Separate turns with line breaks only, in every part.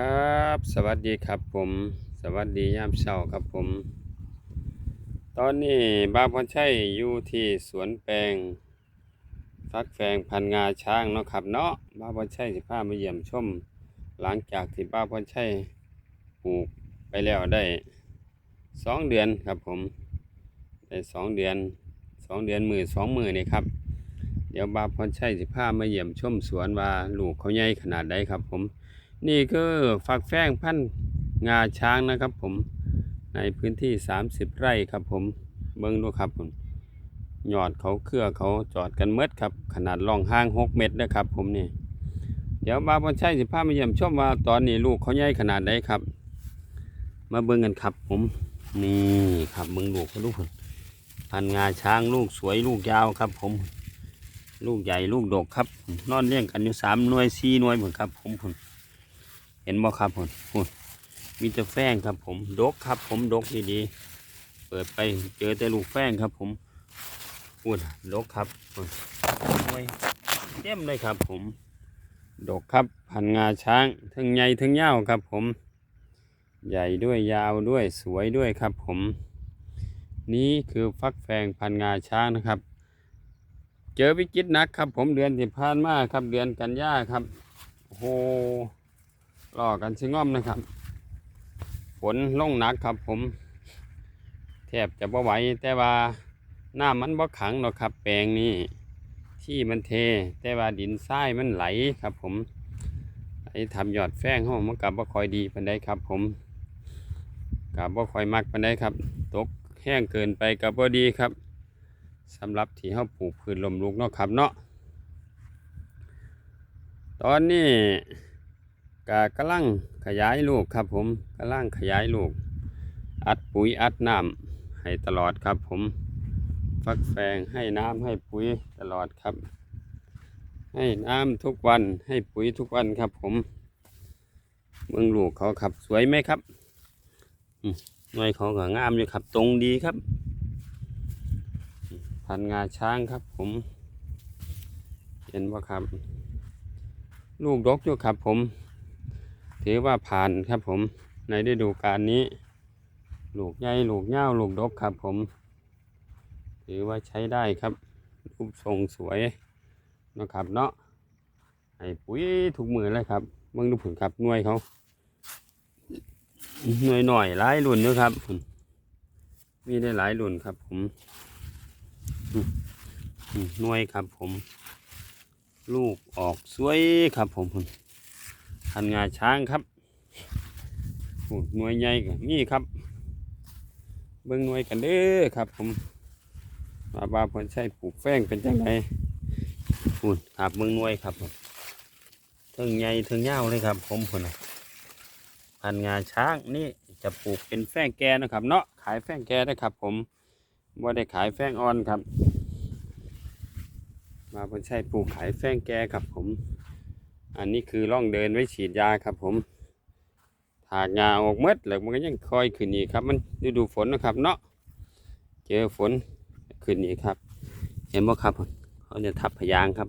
ครับ สวัสดีครับผม สวัสดียามเช้าครับผม ตอนนี้บ้าพรชัยอยู่ที่สวนแปลงฟักแฟงพันงาช้างเนาะครับเนาะบ้าพรชัยสิพามาเยี่ยมชม หลังจากที่บ้าพรชัยปลูกไปแล้วได้สองเดือนครับผม ได้สองเดือนสองเดือนมือสองมือนี่ครับ เดี๋ยวบ้าพรชัยสิพามาเยี่ยมชมสวนว่าลูกเขาใหญ่ขนาดใดครับผม นี่คือฝักแฟงพันธุ์งาช้างนะครับผม ในพื้นที่ 30 ไร่ครับผม เบิ้งดูครับผมยอดเขาเครือเขาจอดกันเมดครับ ขนาดร่องห้าง 6 เมตรนะครับผมนี่ เดี๋ยวบาบอนชัยสิพามาเยี่ยมชมว่าตอนนี้ลูกเขาใหญ่ขนาดใดครับ มาเบิ้งกันครับผม นี่ครับเบิ้งลูกเขาดูผมพันงาช้างลูกสวยลูกยาวครับ ผม ลูกใหญ่ลูกดกครับ นอนเลี้ยงกันอยู่สามหน่วยสี่หน่วยเหมือนครับ ผมผม เห็นบ่ครับผมมีแต่แฟงครับผมดกครับ ผมดกดีๆเปิดไปเจอแต่ลูกแฟงครับ ผมพุ่นดกครับพุ่นโอ้ยเต็มเลยครับผมดกครับพันงาช้างทั้งใหญ่ทั้งยาวครับ ผม ใหญ่ด้วยยาวด้วยสวยด้วยครับ ผม นี่คือฟักแฟงพันงาช้างนะครับ เจอวิกฤตนักครับ ผมเดือนที่ผ่านมาครับเดือนกันยาครับโอ้ รอกันชิงอ้อมนะครับฝนลงหนักครับ ผมแทบจะบ่ไหวแต่ว่าหน้ำมันบ่ขังหรอกครับ แปลงนี้ที่มันเท แต่ว่าดินทรายมันไหลครับ ผมไหลทำยอดแฟงห้องมันกับบ่ค่อยดีปานใดครับ ผมกับบ่ค่อยมักปานใดครับ ตกแห้งเกินไปกับบ่ดีครับสำหรับที่เฮาปลูกพืชลมลุกเนาะครับเนาะตอนนี้ กกำลังขยายลูกครับผมกำลังขยายลูก อัดปุ๋ยอัดน้ำให้ตลอดครับผมฟักแฟงให้น้ำให้ปุ๋ยตลอดครับ ให้น้ำทุกวันให้ปุ๋ยทุกวันครับผมเมืองลูกเขาครับสวยไหมครับหน่วยเขาก็งามอยู่ครับตรงดีครับ พันงาช้างครับผม เห็นว่าครับ ลูกดกอยู่ครับผม ถือว่าผ่านครับผมในฤดูกาลนี้ ลูกใหญ่ลูกเง่าลูกดกครับผม ถือว่าใช้ได้ครับ รูปทรงสวยนะครับเนาะให้ปุ๋ยถูกมือเลยครับเบิ่งดูผลครับหน่วยเขาหน่วยหน่อยหลายรุ่นด้วยครับมมีได้หลายรุ่นครับผมหน่วยครับผม ลูกออกสวยครับผมผม พันงาช้างครับโอ้หน่วยใหญ่กับนี่ครับ เบิ้งหน่วยกันเด้อครับ ผมมาบาเพิ่นใช้ปลูกแฟงเป็นจังไงพูนครับเบิ้งหน่วยครับผมเทิงใหญ่เทิงยาวเลยครับ ผมพุ่นพันงาช้างนี่จะปลูกเป็นแฟงแกนะครับ เนาะขายแฟงแกนะครับ ผมว่าได้ขายแฟงอ่อนครับ มาเพิ่นใช้ปลูกขายแฟงแกครับ ผม อันนี้คือร่องเดินไว้ฉีดยาครับผมถากงาออกเมดแล้วมันก็ยังคอยขึ้นอีกครับ มันฤดูฝนนะครับเนาะเจอฝนขึ้นอีกครับ เห็นบ่ครับผมเขาจะทับพยางครับ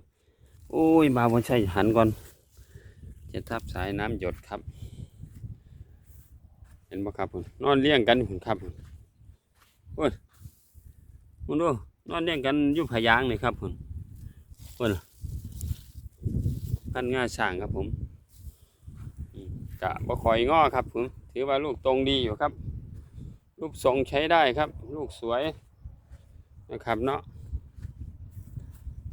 โอ้ยมาบนใช่หันก่อน จะทับสายน้ำหยดครับ เห็นบ่ครับผมนอนเลี้ยงกันผมครับผมโอ้ยมันดูนอนเลี้ยงกันอยู่พยางนี่ครับผมโอ้ย พันง่าช่างครับผมกะบ่คอยง้อครับผมถือว่าลูกตรงดีอยู่ครับ ลูกทรงใช้ได้ครับ ลูกสวยนะครับเนาะ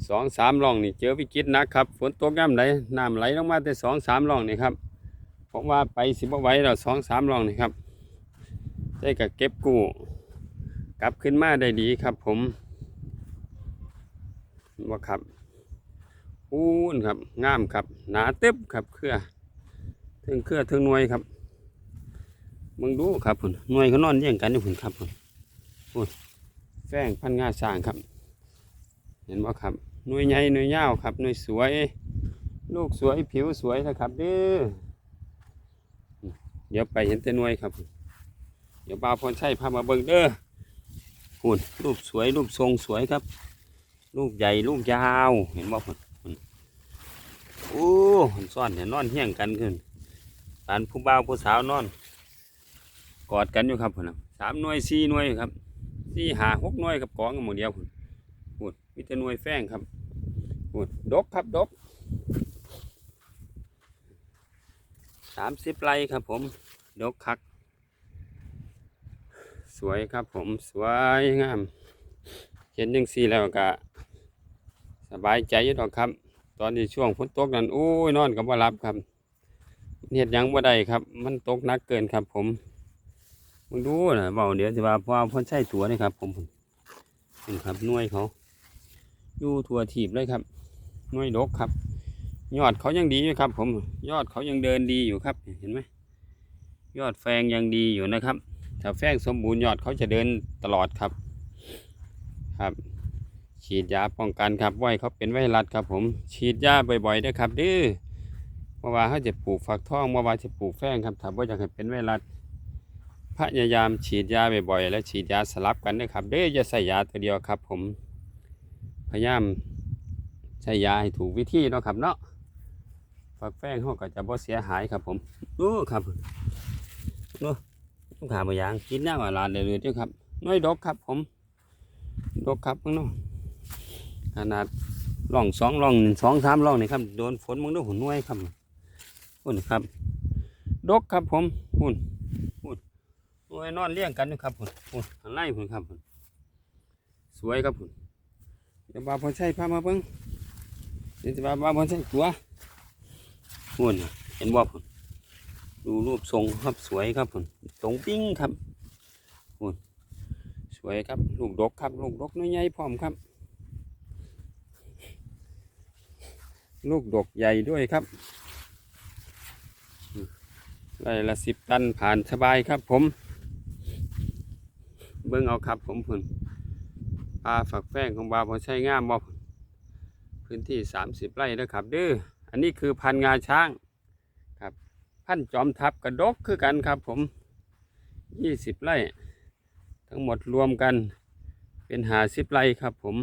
สองสามร่องนี่เจอวิกฤตนักครับฝนตกย่ำไหลน้ำไหลลงมาแต่สองสามร่องนี่ครับผมว่าไปสิบไหว้แล้วสองสามร่องนี่ครับได้กับเก็บกู้กลับขึ้นมาได้ดีครับผมว่าครับ พูนครับงามครับ หนาเต็บครับเครือถึงเครือถึงหน่วยครับมึงดูครับผมหน่วยเขานอนเลี้ยงกันอยู่ผมครับผมพูนแฝงพันงาสร้างครับ เห็นไหมครับหน่วยใหญ่หน่วยยาวครับหน่วยสวย ลูกสวยผิวสวยนะครับเด้อเดี๋ยวไปเห็นแต่หน่วยครับ เดี๋ยวบ่าวพรชัยพามาเบิ่งเด้อพูนรูปสวยรูปทรงสวยครับ ลูกใหญ่ลูกยาวเห็นบ่ผม โอ้มันซ่อนเห็นนอนเฮี้ยงกันขึ้นปานผู้บ่าวผู้สาวนอน กอดกันอยู่ครับพุ่นะสามหน่วยสี่หน่วยครับสี่หาหกหน่วยกับกองกันหมดเดียวพุ่นพุ่นมีแต่หน่วยแฝงครับพุ่นดกครับดกสามสิบไร่ครับผม ดกคัก สวยครับผมสวยงาม เห็นยังสี่แล้วก็สบายใจอยู่ดอกครับ อนที่ช่วงฝนตกนั้นโอ้ยนอนกับว่ารับครับเฮ็ดหยังบ่ได้ครับ มันตกนักเกินครับผมมึงดูนะเบาเดี๋ยวจะว่าพราะว่าเพ่นใช้ตัวนี่ครับ ผมนี่ครับน่วยเขาอยู่ทั่วทีบเลยครับน่วยดกครับ ยอดเขายังดีอยู่ครับ ผม ยอดเขายังเดินดีอยู่ครับ เห็นไหมยอดแฟงยังดีอยู่นะครับ ถ้าแฟงสมบูรณ์ยอดเขาจะเดินตลอดครับ ครับ ฉีดยาป้องกันครับไว้เขาเป็นไวรัสครับผม ฉีดยาบ่อยๆด้วยครับดื้อเมื่อวานเขาจะปลูกฝักทองเมื่อวานจะปลูกแฟงครับถ้าว่าอยากให้เป็นไวรัสพยายามฉีดยาบ่อยๆและฉีดยาสลับกันด้วยครับเด้ออย่าใส่ยาตัวเดียวครับ ผม พยายามใช้ยาให้ถูกวิธีเนาะครับเนาะฝักแฟงเขาก็จะบ่เสียหายครับผมดูครับดูต้องขาบยางกินหน้าว่านเรื่อยด้วยครับ น้อยดอกครับผมดอกครับมึงเนาะ ขนาดร่องสองร่องสองสามร่องนี่ครับโดนฝนมึงด้วยหุ่นน้วยครับหุ่นครับ ดกครับผมหุ่นหุ่นน้วยนอนเลี้ยงกันอยู่ครับหุ่นหุ่นไล่หุ่นครับหุ่นสวยครับหุ่นเดี๋ยวบาพอใช้พามาเบิ้งเดี๋ยวบาบาพอใช้ตัวหุ่นเห็นบ่หุ่นดูรูปทรงครับสวยครับหุ่นตรงปิ้งครับหุ่นสวยครับลูกดกครับลูกดกน้อยใหญ่พร้อมครับ ลูกดกใหญ่ด้วยครับไร่ละสิบตันผ่านสบายครับผม เบิ้งเอาครับผมพุ่นปลาฝักแป้งของบาวพอใช้ง่ามบ่พุ่นพื้นที่สามสิบไร่นะครับเด้ออันนี้คือพันธุ์งาช้างครับ พันจอมทับกระดกคือกันครับผมยี่สิบไร่ ทั้งหมดรวมกันเป็นหาสิบไร่ครับผม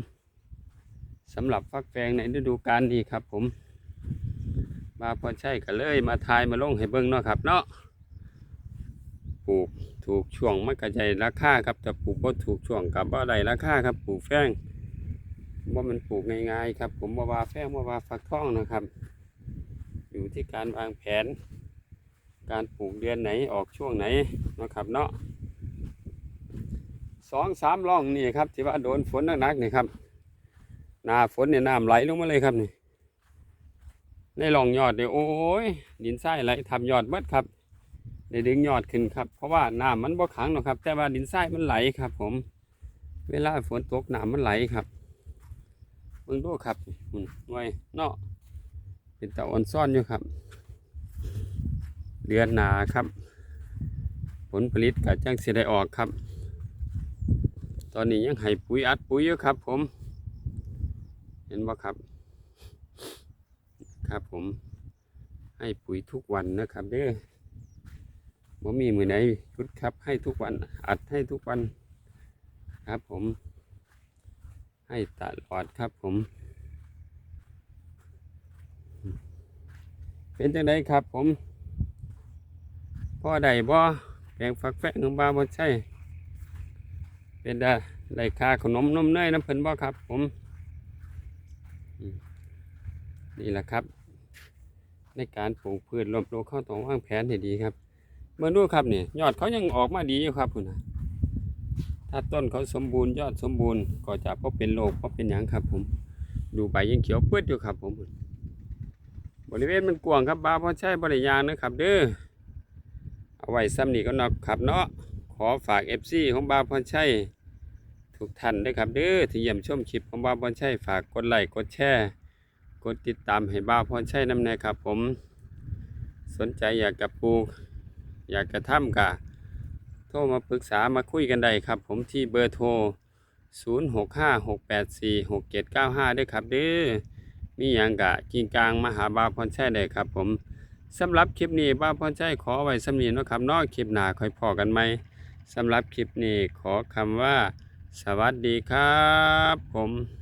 สำหรับฟักแฟงในฤดูกาลนี้ครับ ผมมาพอใช่ก็เลยมาทายมาลงให้เบิ้งเนาะครับ เนาะปลูกถูกช่วงมันกระจายราคาครับแต่ปลูกก็ถูกช่วงกับว่าใดราคาครับปลูกแฟงว่ามันปลูกง่ายๆครับ ผมว่าว่าแฟงว่าว่าฟักทองนะครับ อยู่ที่การวางแผน การปลูกเดือนไหนออกช่วงไหนนะครับ เนาะสองสามร่องนี่ครับที่ว่าโดนฝนหนักๆนี่ครับ หน้าฝนเนี่ยน้ำไหลลงมาเลยครับนี่ในหลองยอดเนี่ยโอ้ยดินทรายไหลทำยอดเบิดครับได้ดึงยอดขึ้นครับ เพราะว่าน้ำมันบ่ขังหรอกครับ แต่ว่าดินทรายมันไหลครับ ผม เวลาฝนตกน้ำมันไหลครับเบิ่งดูครับมันไว้เนาะเป็นตะอ่อนซ่อนอยู่ครับ เดือนหนาครับ ผลผลิตก็จังสิได้ออกครับ ตอนนี้ยังให้ปุ๋ยอัดปุ๋ยอยู่ครับ ผม เห็นบ่ครับ ครับผม ให้ปุ๋ยทุกวันนะครับเด้อบ่มีมือไหนชุดครับให้ทุกวัน อัดให้ทุกวัน ครับผม ให้ตลอดครับผม เป็นจังไดครับผมพ่อใดบ่แปลงฝักแฟงของบ้าบ่ใช่ เป็นได้ได้ค่าขนมนมเนยน้ำเพิ่นบ่ครับผม นี่แหละครับ ในการปลูกพืชรวมโลกเข้าต้องวางแผนให้ดีครับ เมื่อดูครับเนี่ยยอดเขายังออกมาดีอยู่ครับคุณนะถ้าต้นเขาสมบูรณ์ยอดสมบูรณ์ก็จะพบเป็นโรคพบเป็นหยังครับ ผม ดูใบยังเขียวเปื้ดอยู่ครับ ผม บริเวณมันกว้างครับบาพอใช่บริยางนะครับ เด้อเอาไว้ซ้ำนี่ก็นอกครับเนาะขอฝากเอฟซีของบาพอใช่ทุกท่านด้วยครับเด้อที่เยี่ยมชมคลิปของบาพอใช่ฝากกดไลค์กดแชร์ กดติดตามให้บ้าพรใช่น้ำแน่ครับ ผมสนใจอยากจะปลูก อยากจะทำกะโทรมาปรึกษามาคุยกันได้ครับ ผมที่เบอร์โทร 0 6 5 6 8 4 6 7 9 5ด้วยครับเด้อมีอย่างกะกิงกลางมาหาบ้าพรใช่ได้ครับ ผมสำหรับคลิปนี้บ้าพรใช่ขอไว้สำนีเนาะครับนอกคลิปหน้าค่อยพอกันไหมสำหรับคลิปนี้ขอคำว่า สวัสดีครับ ผม